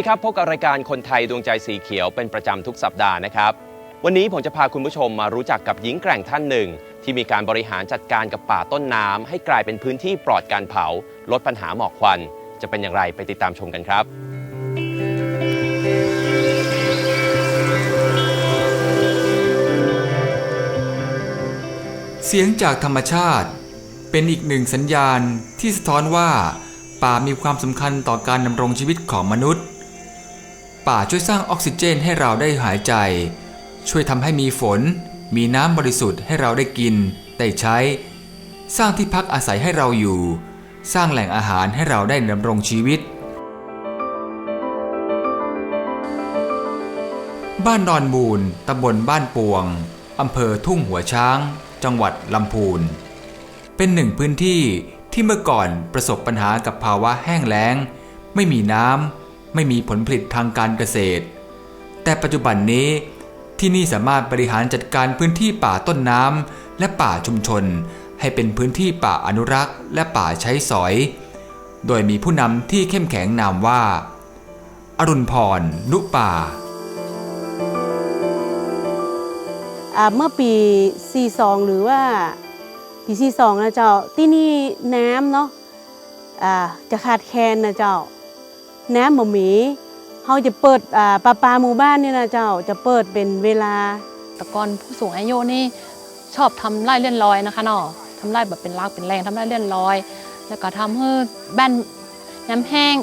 ดีครับ พบกับรายการคนไทยดวงใจสีเขียวเป็นประจำทุกสัปดาห์นะครับ วันนี้ผมจะพาคุณผู้ชมมารู้จักกับหญิงแกร่งท่านหนึ่ง ที่มีการบริหารจัดการกับป่าต้นน้ำให้กลายเป็นพื้นที่ปลอดการเผา ลดปัญหาหมอกควัน จะเป็นอย่างไรไปติดตามชมกันครับเสียงจากธรรมชาติ เป็นอีกหนึ่งสัญญาณที่สะท้อนว่า ป่ามีความสำคัญต่อการดำรงชีวิตของมนุษย์ ป่าช่วยสร้างออกซิเจนให้เราได้หายใจ ช่วยทำให้มีฝน มีน้ำบริสุทธิ์ให้เราได้กิน ได้ใช้ สร้างที่พักอาศัยให้เราอยู่ สร้างแหล่งอาหารให้เราได้ดำรงชีวิต บ้านดอนมูลตำบลบ้านปวงอำเภอทุ่งหัวช้าง จังหวัดลำพูน เป็นหนึ่งพื้นที่ที่เมื่อก่อนประสบปัญหากับภาวะแห้งแล้ง ไม่มีน้ำ ไม่มีผลผลิตทางการเกษตร แต่ปัจจุบันนี้ที่นี่สามารถบริหารจัดการพื้นที่ป่าต้นน้ำและป่าชุมชน ให้เป็นพื้นที่ป่าอนุรักษ์ และป่าใช้สอย โดยมีผู้นำที่เข้มแข็งนามว่า อรุณพร นุป่าอ่าเมื่อปี 42 หรือว่าปี 42 นะเจ้า ที่นี่น้ำเนาะอ่าจะขาดแคลนนะเจ้า น้ำบ่มีเขาจะเปิดอ่าประปาหมู่บ้านเนี่ยนะเจ้าจะเปิดเป็นเวลาแต่ก่อนผู้สูงอายุนี่ชอบทำไร่เลื่อนลอยนะคะเนาะทำไร่แบบเป็นรากเป็นแรงทำไร่เลื่อนลอย แล้วก็ทำให้บ้านน้ำแห้ง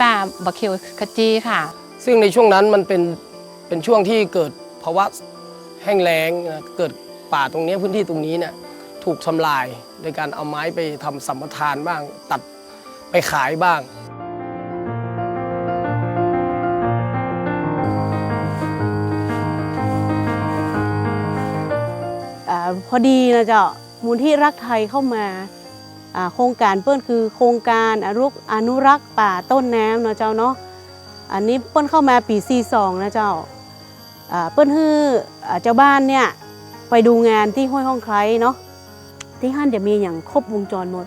ป่าบะเขียวขจีค่ะ ซึ่งในช่วงนั้นมันเป็นเป็นช่วงที่เกิดภาวะแห้งแล้งนะเกิดป่าตรงนี้พื้นที่ตรงนี้เนี่ยถูกทำลายโดยการเอาไม้ไปทำสัมปทานบ้างตัดไปขายบ้าง พอดีนะเจ้ามูลที่รักไทยเข้ามาโครงการเปิ้นคือโครงการอนุรักษ์อนุรักษ์ป่าต้นน้ำเนาะเจ้าเนาะอันนี้เปิ้นเข้ามาปี 42 นะเจ้าเปิ้นฮือเจ้าบ้านเนี่ยไปดูงานที่ห้วยห้องไคร้เนาะที่ฮั่นจะมีอย่างครบวงจรหมด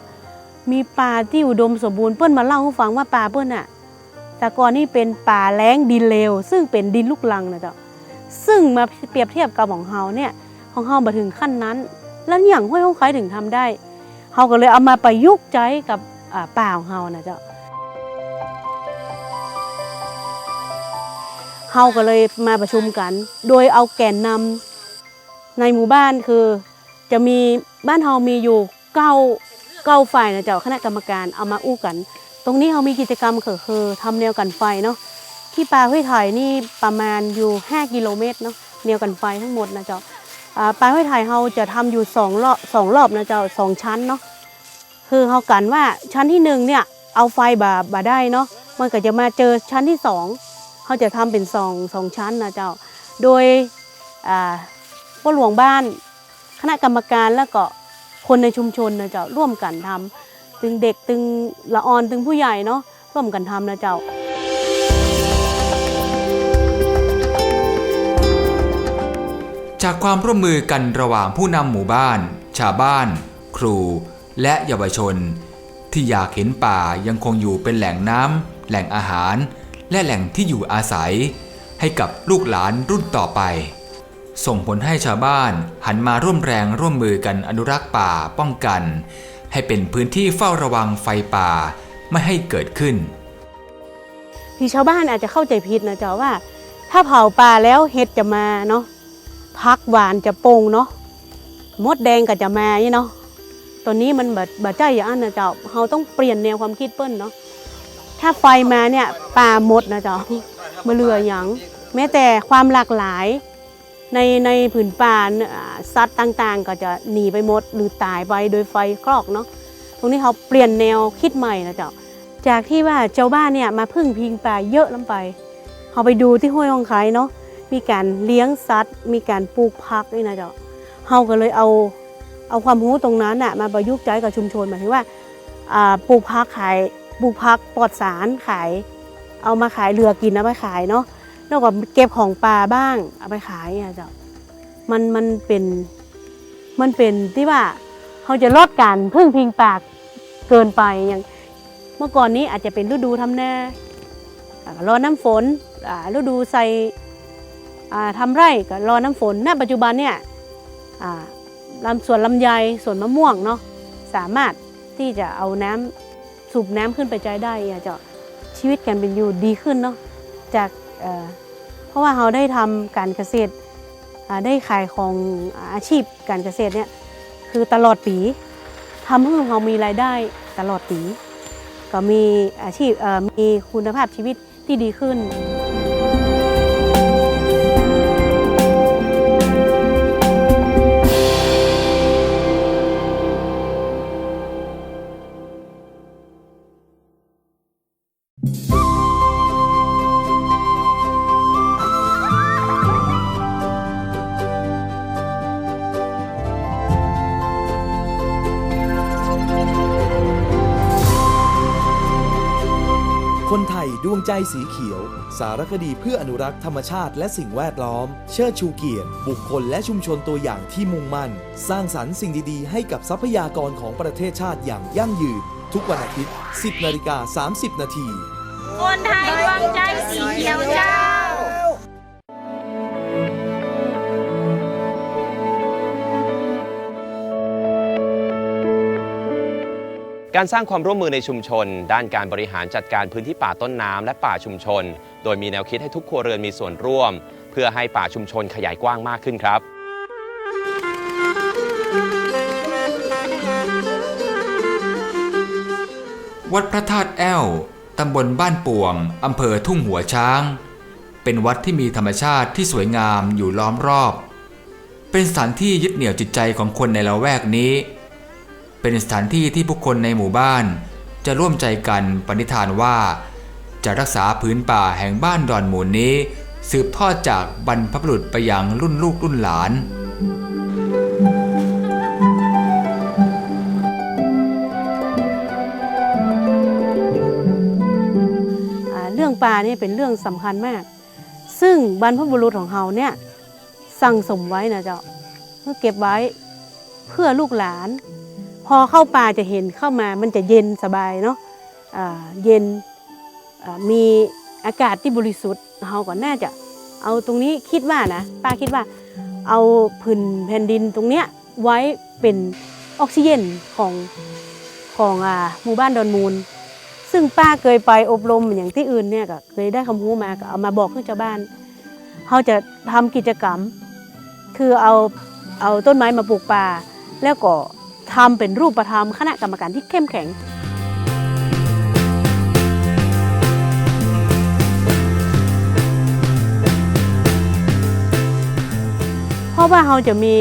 มีป่าที่อุดมสมบูรณ์เปิ้นมาเล่าให้ฟังว่าป่าเปิ้นอะแต่ก่อนนี่เป็นป่าแล้งดินเลว ซึ่งเป็นดินลูกลังนะเจ้าซึ่งมาเปรียบเทียบกับของเฮาเนี่ย ของเฮามาถึงขั้นนั้น แล้วอย่างห้วยห้องไคถึงทำได้เฮาก็เลยเอามาประยุกต์ใจกับป่าของเฮานะเจ้าเฮาก็เลยมาประชุมกัน โดยเอาแกนนำในหมู่บ้านคือ จะมีบ้านเฮามีอยู่เก้าเก้าฝ่ายนะเจ้าคณะกรรมการเอามาอู้กัน ตรงนี้เฮามีกิจกรรมก็คือทำแนวกันไฟเนาะที่ป่าห้วยไถนี่ประมาณอยู่ 5 กิโลเมตรเนาะแนวกันไฟทั้งหมดนะเจ้า ปลายห้วยไทยเราจะทำอยู่สองรอบสองรอบนะเจ้าสองชั้นเนาะคือเขากันว่าชั้นที่หนึ่งเนี่ยเอาไฟบาบาได้เนาะมันก็จะมาเจอชั้นที่สองเขาจะทำเป็นสองสองชั้นนะเจ้าโดยอ่าผู้หลวงบ้าน คณะกรรมการแล้วก็คนในชุมชนนะเจ้าร่วมกันทำตึงเด็กตึงละออนตึงผู้ใหญ่เนาะร่วมกันทำนะเจ้า จากความร่วมมือกันระหว่างผู้นำหมู่บ้าน ชาวบ้าน ครู และเยาวชน ที่อยากเห็นป่ายังคงอยู่เป็นแหล่งน้ำแหล่งอาหาร และแหล่งที่อยู่อาศัย ให้กับลูกหลานรุ่นต่อไป ส่งผลให้ชาวบ้านหันมาร่วมแรงร่วมมือกันอนุรักษ์ป่าป้องกัน ให้เป็นพื้นที่เฝ้าระวังไฟป่าไม่ให้เกิดขึ้นที่ชาวบ้านอาจจะเข้าใจผิดนะเจ้าว่า ถ้าเผาป่าแล้วเห็ดจะมาเนาะ พักหวานจะโป่งเนาะมดแดงก็จะมาเนาะตอนนี้มันแบบแบบใจอย่างนั้นนะเจ้าเราต้องเปลี่ยนแนวความคิดเปิ้นเนาะถ้าไฟมาเนี่ยป่าหมดนะเจ้ามาเหลืออย่างแม้แต่ความหลากหลายในในผืนป่าสัตว์ต่างๆ ก็จะหนีไปหมดหรือตายไปโดยไฟคลอกเนาะตรงนี้เขาเปลี่ยนแนวคิดใหม่นะเจ้าจากที่ว่าเจ้าบ้านเนี่ยมาพึ่งพิงป่าเยอะล้ำไปเขาไปดูที่ห้วยองไคเนาะ มีการเลี้ยงสัตว์ มีการปลูกผักนี่นะเจ้าเขาก็เลยเอาเอาความรู้ตรงนั้นน่ะมาประยุกต์ใช้กับชุมชนหมายถึงว่าปลูกผักขายปลูกผักปลอดสารขาย เอามาขายเรือกินเอาไปขายเนาะแล้วก็เก็บของป่าบ้างเอาไปขายเนี่ยเจ้ามันมันเป็นมันเป็นที่ว่าเขาจะลดการพึ่งพิงป่าเกินไปอย่างเมื่อก่อนนี้อาจจะเป็นฤดูทำนารอน้ำฝนฤดูใส่ ทำไร่ก็รอน้ำฝนณปัจจุบันเนี่ยลำสวนลำไยสวนมะม่วงเนาะสามารถที่จะเอาน้ำสูบน้ำขึ้นไปใจได้อาจะชีวิตการเป็นอยู่ดีขึ้นเนาะจากเเพราะว่าเราได้ทำการเกษตรได้ขายของอาชีพการเกษตรเนี่ยคือตลอดปีทำให้เรามีรายได้ตลอดปี ก็มีอาชีพมีคุณภาพชีวิตที่ดีขึ้น ยดวงใจสีเขียว สารคดีเพื่ออนุรักษ์ธรรมชาติและสิ่งแวดล้อม เชิดชูเกียรติ บุคคลและชุมชนตัวอย่างที่มุ่งมั่น สร้างสรรค์สิ่งดีๆ ให้กับทรัพยากรของประเทศชาติอย่างยั่งยืน ทุกวันอาทิตย์ 10นาฬิกา30 นาทีคนไทยดวงใจสีเขียวจ้า การสร้างความร่วมมือในชุมชน ด้านการบริหารจัดการพื้นที่ป่าต้นน้ำและป่าชุมชน โดยมีแนวคิดให้ทุกครัวเรือนมีส่วนร่วม เพื่อให้ป่าชุมชนขยายกว้างมากขึ้นครับวัดพระธาตุแอ้วตำบลบ้านป่วง อำเภอทุ่งหัวช้าง เป็นวัดที่มีธรรมชาติที่สวยงามอยู่ล้อมรอบ เป็นสถานที่ยึดเหนี่ยวจิตใจของคนในละแวกนี้ เป็นสถานที่ที่ผู้คนในหมู่บ้าน จะร่วมใจกันปณิธานว่า จะรักษาพื้นป่าแห่งบ้านดอนหมูนี้ สืบทอดจากบรรพบุรุษไปยังรุ่นลูกรุ่นหลานเรื่องปลานี่เป็นเรื่องสำคัญมาก ซึ่งบรรพบุรุษของเราเนี่ยสั่งสมไว้นะเจ้าเพื่อเก็บไว้เพื่อลูกหลาน พอเข้าป่าจะเห็นเข้ามามันจะเย็นสบายเนาะเย็นมีอากาศที่บริสุทธิ์เราก็น่าจะเอาตรงนี้คิดว่านะป้าคิดว่าเอาผืนแผ่นดินตรงเนี้ยไว้เป็นออกซิเจนของของอ่าหมู่บ้านดอนมูล ซึ่งป้าเคยไปอบรมอย่างที่อื่นเนี่ยก็เคยได้คำรู้มาก็เอามาบอกให้ชาวบ้านเขาจะทำกิจกรรม คือเอาเอาต้นไม้มาปลูกป่าแล้วก็ ทำเป็นรูปธรรมคณะกรรมการที่เข้มแข็งเพราะว่าเราจะมี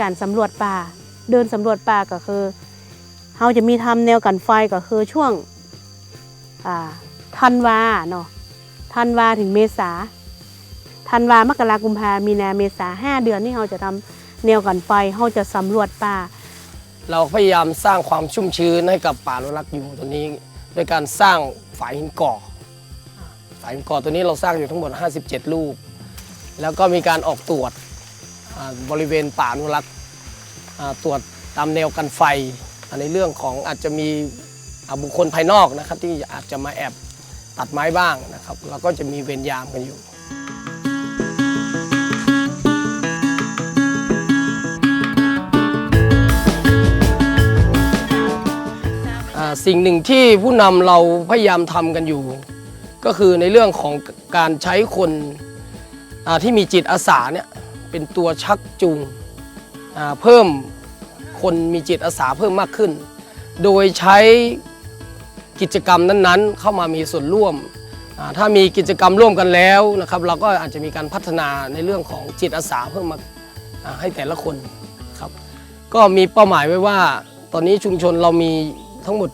การสำรวจป่า เดินสำรวจป่าก็คือเราจะมีทำแนวกันไฟก็คือช่วงธันวาเนาะธันวาถึงเมษาธันวามกรากุมภามีนาเมษาห้าเดือนนี่เราจะทำแนวกันไฟเราจะสำรวจป่า เราพยายามสร้างความชุ่มชื้นให้กับป่าอนุรักษ์อยู่ตัวนี้ด้วยการสร้างฝายหินก่อฝายหินก่อตัวนี้เราสร้างอยู่ทั้งหมด 57 ลูก แล้วก็มีการออกตรวจอ่าบริเวณป่าอนุรักษ์อ่าตรวจตามแนวกันไฟอ่าในเรื่องของอาจจะมีอ่าบุคคลภายนอกนะครับที่อาจจะมาแอบตัดไม้บ้างนะครับเราก็จะมีเวรยามกันอยู่ สิ่งหนึ่งที่ผู้นำเราพยายามทำกันอยู่ ก็คือในเรื่องของการใช้คนที่มีจิตอาสาเนี่ยเป็นตัวชักจูงเพิ่มคนมีจิตอาสาเพิ่มมากขึ้น โดยใช้กิจกรรมนั้นๆ เข้ามามีส่วนร่วม ถ้ามีกิจกรรมร่วมกันแล้วนะครับเราก็อาจจะมีการพัฒนาในเรื่องของจิตอาสาเพิ่มมาให้แต่ละคนครับก็มีเป้าหมายไว้ว่า ตอนนี้ชุมชนเรามี ทั้งหมด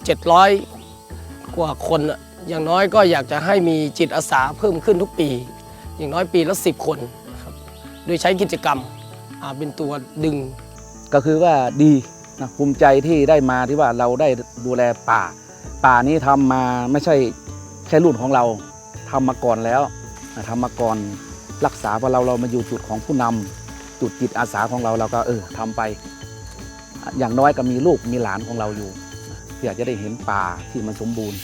700 กว่าคน อย่างน้อยก็อยากจะให้มีจิตอาสาเพิ่มขึ้นทุกปี อย่างน้อยปีละ 10 คนครับโดยใช้กิจกรรมเป็นตัวดึง ก็คือว่าดีนะภูมิใจที่ได้มาที่ว่าเราได้ดูแลป่า ป่านี้ทำมาไม่ใช่แค่รุ่นของเราทำมาก่อนแล้วนะทำมาก่อนรักษาพอเราเรามาอยู่จุดของผู้นำจุดจิตอาสาของเราเราก็เออทำไป อย่างน้อยก็มีลูกมีหลานของเราอยู่ เพื่อจะได้เห็นป่าที่มันสมบูรณ์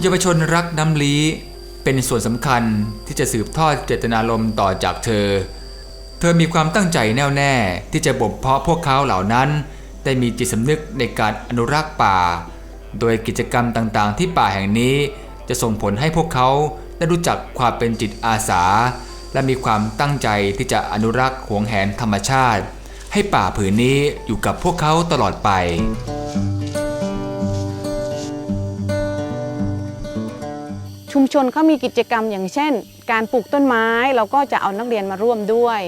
เยาวชนรักน้ำลี้เป็นส่วนสำคัญที่จะสืบทอดเจตนารมณ์ต่อจากเธอ เธอมีความตั้งใจแน่วแน่ที่จะบ่มเพาะพวกเขาเหล่านั้น ได้มีจิตสำนึกในการอนุรักษ์ป่า โดยกิจกรรมต่างๆ ที่ป่าแห่งนี้จะส่งผลให้พวกเขา ได้รู้จักความเป็นจิตอาสา และมีความตั้งใจที่จะอนุรักษ์หวงแหนธรรมชาติ ให้ป่าผืนนี้อยู่กับพวกเขาตลอดไปชุมชนเขามีกิจกรรมอย่างเช่น การปลูกต้นไม้เราก็จะเอานักเรียนมาร่วมด้วย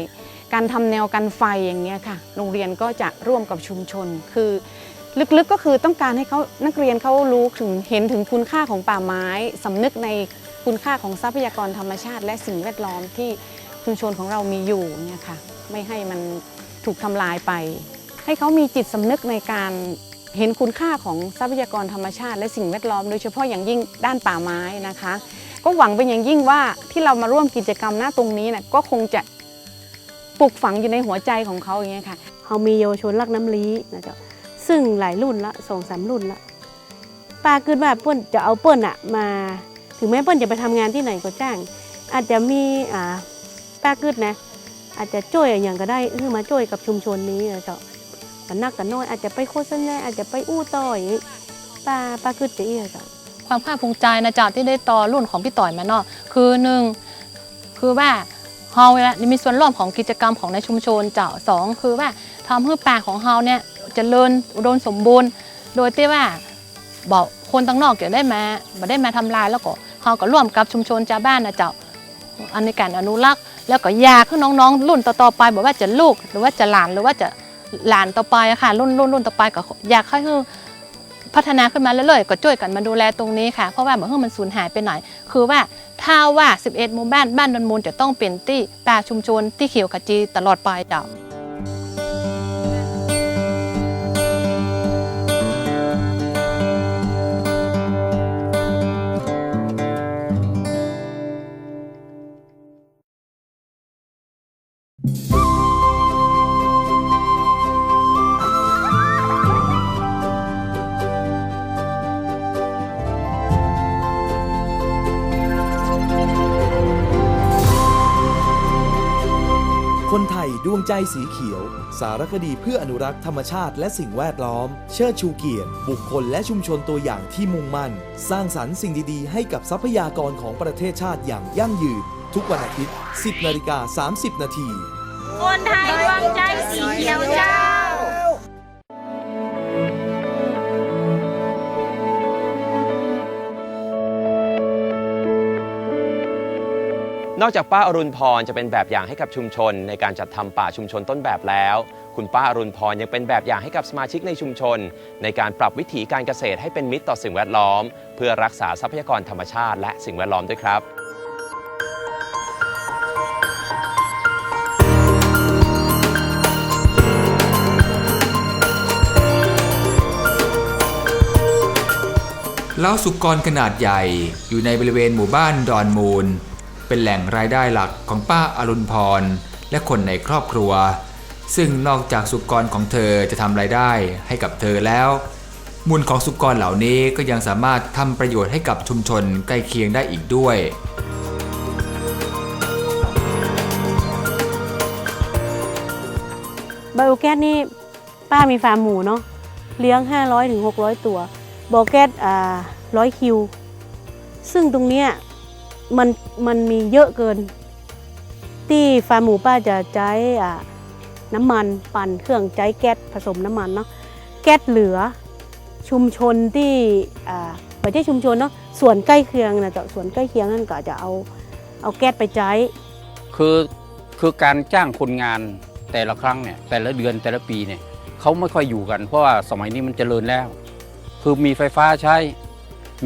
การทำแนวกันไฟอย่างเงี้ยค่ะ โรงเรียนก็จะร่วมกับชุมชน คือลึกๆก็คือต้องการให้เขานักเรียนเขารู้ถึงเห็นถึงคุณค่าของป่าไม้สำนึกใน คุณค่าของทรัพยากรธรรมชาติ และสิ่งแวดล้อมที่ชุมชนของเรามีอยู่เนี่ยค่ะไม่ให้มันถูกทำลายไป ให้เขามีจิตสำนึกในการเห็นคุณค่าของทรัพยากรธรรมชาติ และสิ่งแวดล้อมโดยเฉพาะอย่างยิ่งด้านป่าไม้นะคะ ก็หวังเป็นอย่างยิ่งว่าที่เรามาร่วมกิจกรรมหน้าตรงนี้นะก็คงจะปลูกฝังอยู่ในหัวใจของเขาอย่างเงี้ยค่ะเขามีเยาวชนรักน้ำลี้นะเจ้าซึ่งหลายรุ่นละสองสามรุ่นละป้าคิดว่าเปิ้นจะเอาเปิ้นอะมา ถึงแม้เปิ้นจะไปทำงานที่ไหนก็จ้าง อาจจะมีอ่าป้าคิดนะ อาจจะช่วยอย่างก็ได้คือมาช่วยกับชุมชนนี้นะเจ้ามันนักกันน้อยอาจจะไปโฆษณาอาจจะไปอู้ต่ออย่างนี้ป้าป้าคิดจะเอี้เจ้าความภาคภูมิใจนะจ้าที่ได้ต่อรุ่นของพี่ต่อยมาเนาะคือหนึ่งคือว่าเฮาเนี่ยมีส่วนร่วมของกิจกรรมของในชุมชนเจ้าสองคือว่าทำให้ป่าของเฮาเนี่ยจเจริญอุดมสมบูรณ์ โดยที่ว่าบอกคนตั้งนอกจะได้มาบ่ได้มาทำลายแล้วก็ เฮาก็ร่วมกับชุมชนชาวบ้านนะเจ้าอันในการอนุรักษ์ แล้วก็อยากให้น้องๆ รุ่นต่อๆไปบอกว่าจะลูกหรือว่าจะหลานหรือว่าจะหลานต่อไปค่ะ รุ่นรุ่นรุ่นต่อไปก็อยากให้พัฒนาขึ้นมาเรื่อยๆก็ช่วยกันมาดูแลตรงนี้ค่ะ เพราะว่าเหมือนมันสูญหายไปหน่อย คือว่าถ้าว่า 11 หมู่บ้านบ้านดอนมูลจะต้องเป็นที่ป่าชุมชนที่เขียวขจีตลอดไปเจ้า ดวงใจสีเขียว สารคดีเพื่ออนุรักษ์ธรรมชาติและสิ่งแวดล้อม เชิดชูเกียรติ บุคคลและชุมชนตัวอย่างที่มุ่งมั่น สร้างสรรค์สิ่งดีๆ ให้กับทรัพยากรของประเทศชาติอย่างยั่งยืน ทุกวันอาทิตย์ 10นาฬิกา30 นาทีคนไทยดวงใจสีเขียวจ้า นอกจากป้าอรุณพรจะเป็นแบบอย่างให้กับชุมชน ในการจัดทำป่าชุมชนต้นแบบแล้ว คุณป้าอรุณพรยังเป็นแบบอย่างให้กับสมาชิกในชุมชน ในการปรับวิถีการเกษตรให้เป็นมิตรต่อสิ่งแวดล้อม เพื่อรักษาทรัพยากรธรรมชาติ และสิ่งแวดล้อมด้วยครับเล้าสุกรขนาดใหญ่อยู่ในบริเวณหมู่บ้านดอนมูล เป็นแหล่งรายได้หลักของป้าอรุณพร และคนในครอบครัว ซึ่งนอกจากสุกรของเธอจะทำรายได้ให้กับเธอแล้ว มูลของสุกรเหล่านี้ก็ยังสามารถทำประโยชน์ให้กับชุมชนใกล้เคียงได้อีกด้วยไบโอแก๊สนี่ป้ามีฟาร์มหมูเนาะเลี้ยง 500ถึง600 ตัวไบโอแก๊สร้อยคิว ซึ่งตรงเนี้ย มันมันมีเยอะเกิน ที่ฟาร์มหมูป้าจะใช้อ่าน้ำมันปั่นเครื่องใช้แก๊สผสมน้ำมันเนาะแก๊สเหลือชุมชนที่อ่าไม่ใช่ชุมชนเนาะส่วนใกล้เคียงนะจ้าส่วนใกล้เคียงนั่นก็จะเอาเอาแก๊สไปใช้ คือคือการจ้างคนงานแต่ละครั้งเนี่ยแต่ละเดือนแต่ละปีเนี่ยเขาไม่ค่อยอยู่กัน เพราะว่าสมัยนี้มันเจริญแล้ว คือมีไฟฟ้าใช้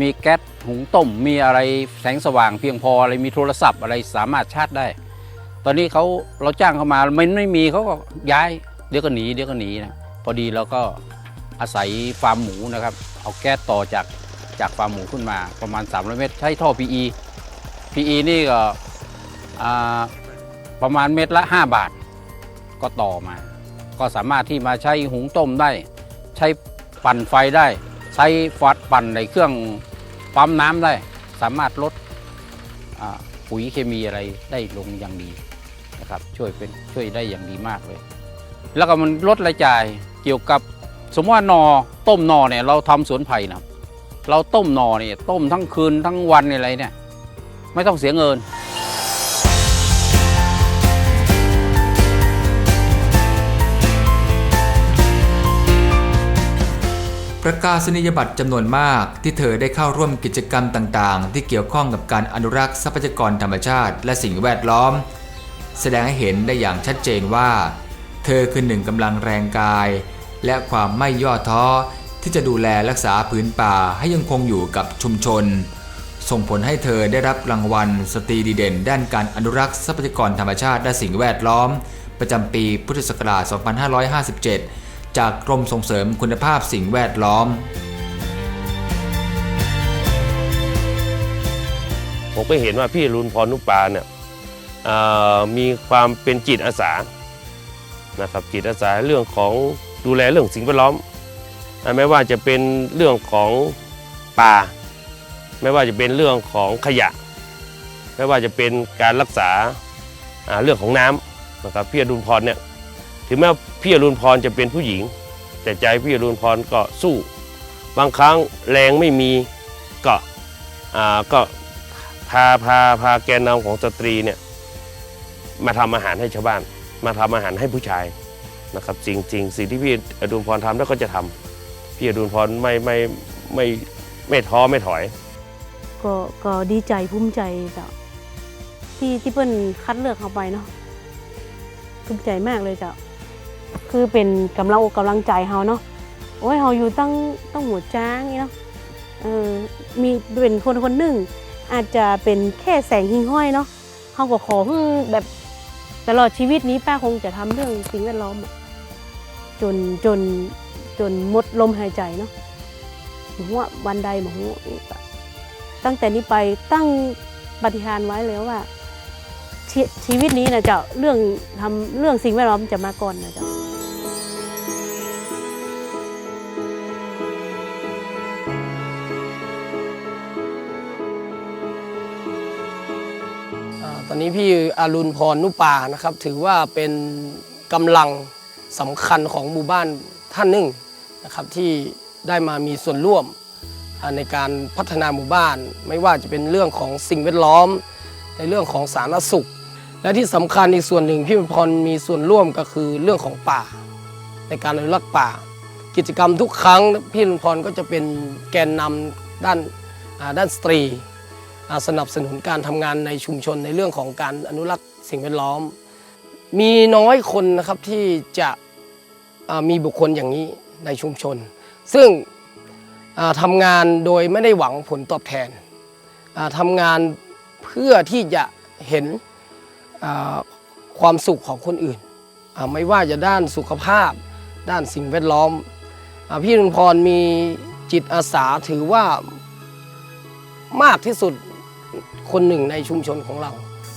มีแก๊สหุงต้ม มีอะไรแสงสว่างเพียงพออะไรมีโทรศัพท์อะไรสามารถชาร์จได้ ตอนนี้เขาเราจ้างเขามาไมันไม่มีเขาก็ย้าย เดี๋ยวก็หนีเดี๋ยวก็หนีนะพอดีเราก็อาศัยฟาร์มหมูนะครับ เอาแก๊สต่อจากจากฟาร์มหมูขึ้นมาประมาณ 300 เมตร ใช้ท่อ PE PE นี่ก็ประมาณเม็ดละ 5 บาทก็ต่อมา ก็สามารถที่มาใช้หุงต้มได้ ใช้ปั่นไฟได้ ช้ฟัดปั่นในเครื่องปั๊มน้ำได้ สามารถลดปุ๋ยเคมีอะไรได้ลงอย่างดีนะครับช่วยเป็นช่วยได้อย่างดีมากเลย แล้วก็มันลดรายจ่ายเกี่ยวกับสมมติว่านอต้มนอเนี่ยเราทำสวนไผ่นะเราต้มนอเนี่ยต้มทั้งคืนทั้งวันอะไรเนี่ยไม่ต้องเสียเงิน ประกาศนียบัตรจำนวนมากที่เธอได้เข้าร่วมกิจกรรมต่างๆ ที่เกี่ยวข้องกับการอนุรักษ์ทรัพยากรธรรมชาติ และสิ่งแวดล้อม แสดงให้เห็นได้อย่างชัดเจนว่า เธอคือหนึ่งกำลังแรงกาย และความไม่ย่อท้อที่จะดูแลรักษาพื้นป่าให้ยังคงอยู่กับชุมชน ส่งผลให้เธอได้รับรางวัลสตรีดีเด่น ด้านการอนุรักษ์ทรัพยากรธรรมชาติและสิ่งแวดล้อม ประจำปีพุทธศักราช 2557 จากกรมส่งเสริมคุณภาพสิ่งแวดล้อม ผมก็เห็นว่าพี่รุนพรนุปาเนี่ยมีความเป็นจิตอาสานะครับจิตอาสาเรื่องของดูแลเรื่องสิ่งแวดล้อม ไม่ว่าจะเป็นเรื่องของป่า ไม่ว่าจะเป็นเรื่องของขยะ ไม่ว่าจะเป็นการรักษาเรื่องของน้ำนะครับพี่อรุณพรเนี่ย ถึงแม้พี่อรุณพรจะเป็นผู้หญิง แต่ใจพี่อรุณพรก็สู้ บางครั้งแรงไม่มีก็อ่าก็พาพาพาแกนนำของสตรีเนี่ยมาทำอาหารให้ชาวบ้าน มาทำอาหารให้ผู้ชายนะครับจริงจริงสิ่งที่พี่อดุลพรทำแล้วก็จะทำพี่อดุลพรไม่ไม่ไม่ไม่ท้อไม่ถอย ก็ก็ดีใจภูมิใจจ้าที่ที่เปิ้นคัดเลือกเขาไปเนาะภูมิใจมากเลยจ้า คือเป็นกำลังอกกำลังใจเฮาเนาะโอ้ยเฮาอยู่ตั้งตั้งหัวจ้างนี่เนาะเออมีเป็นคนคนหนึ่งอาจจะเป็นแค่แสงหิ่งห้อยเนาะเฮาก็ขอให้แบบตลอดชีวิตนี้ป้าคงจะทำเรื่องสิ่งแวดล้อมจนจนจนหมดลมหายใจเนาะหมูว่าวันใดหมูตั้งแต่นี้ไปตั้งปฏิหารไว้แล้วว่า ชชีวิตนี้นะเจ้าเรื่องทำเรื่องสิ่งแวดล้อมจะมาก่อนนะเจ้าตอนนี้พี่อารุณพรนุปานะครับ ถือว่าเป็นกำลังสำคัญของหมู่บ้านท่านหนึ่งนะครับที่ได้มามีส่วนร่วมในการพัฒนาหมู่บ้าน ไม่ว่าจะเป็นเรื่องของสิ่งแวดล้อม ในเรื่องของสาธารณสุข และที่สำคัญอีกส่วนหนึ่งพี่พรมีส่วนร่วมก็คือเรื่องของป่า ในการอนุรักษ์ป่า กิจกรรมทุกครั้งพี่พรก็จะเป็นแกนนำด้านด้านสตรี สนับสนุนการทำงานในชุมชนในเรื่องของการอนุรักษ์สิ่งแวดล้อม มีน้อยคนนะครับที่จะมีบุคคลอย่างนี้ในชุมชน ซึ่งทำงานโดยไม่ได้หวังผลตอบแทนทำงานเพื่อที่จะเห็น ความสุขของคนอื่น ไม่ว่าจะด้านสุขภาพ ด้านสิ่งแวดล้อมอพี่นุพรมีจิตอาสาถือว่ามากที่สุดคนหนึ่งในชุมชนของเรา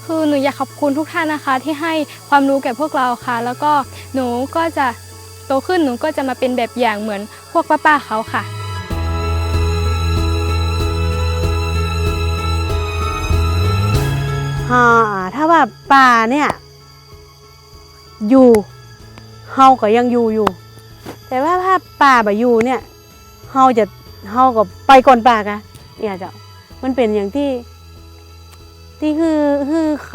คือหนูอยากขอบคุณทุกท่านนะคะ ที่ให้ความรู้แก่พวกเราค่ะ แล้วก็หนูก็จะโตขึ้นหนูก็จะมาเป็นแบบอย่างเหมือนพวกป้าๆเขาค่ะ ถ้าว่าป่าเนี่ย อยู่เฮาก็ยังอยู่อยู่ แต่ว่าถ้าป่าแบ่อยู่เนี่ยเฮาจะเฮาก็ไปก่อนป่ากะเนี่ยเจ้ามันเป็นอย่างที่ ที่คือคือค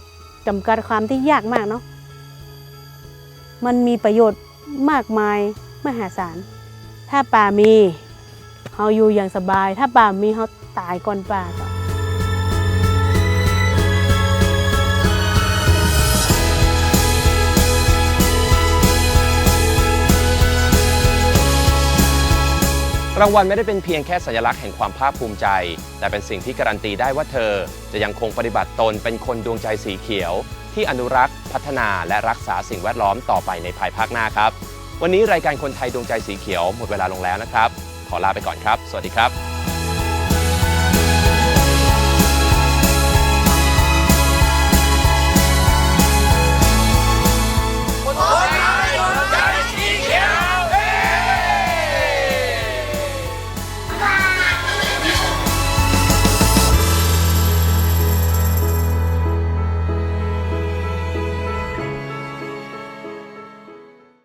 ำจำกัดความที่ยากมากเนาะมันมีประโยชน์มากมายมหาศาล ถ้าป่ามีเฮาอยู่อย่างสบาย ถ้าป่ามีเฮาตายก่อนป่าจ้า รางวัลไม่ได้เป็นเพียงแค่สัญลักษณ์แห่งความภาคภูมิใจ แต่เป็นสิ่งที่การันตีได้ว่าเธอ จะยังคงปฏิบัติตนเป็นคนดวงใจสีเขียว ที่อนุรักษ์ พัฒนาและรักษาสิ่งแวดล้อมต่อไปในภายภาคหน้าครับ วันนี้รายการคนไทยดวงใจสีเขียวหมดเวลาลงแล้วนะครับ ขอลาไปก่อนครับ สวัสดีครับ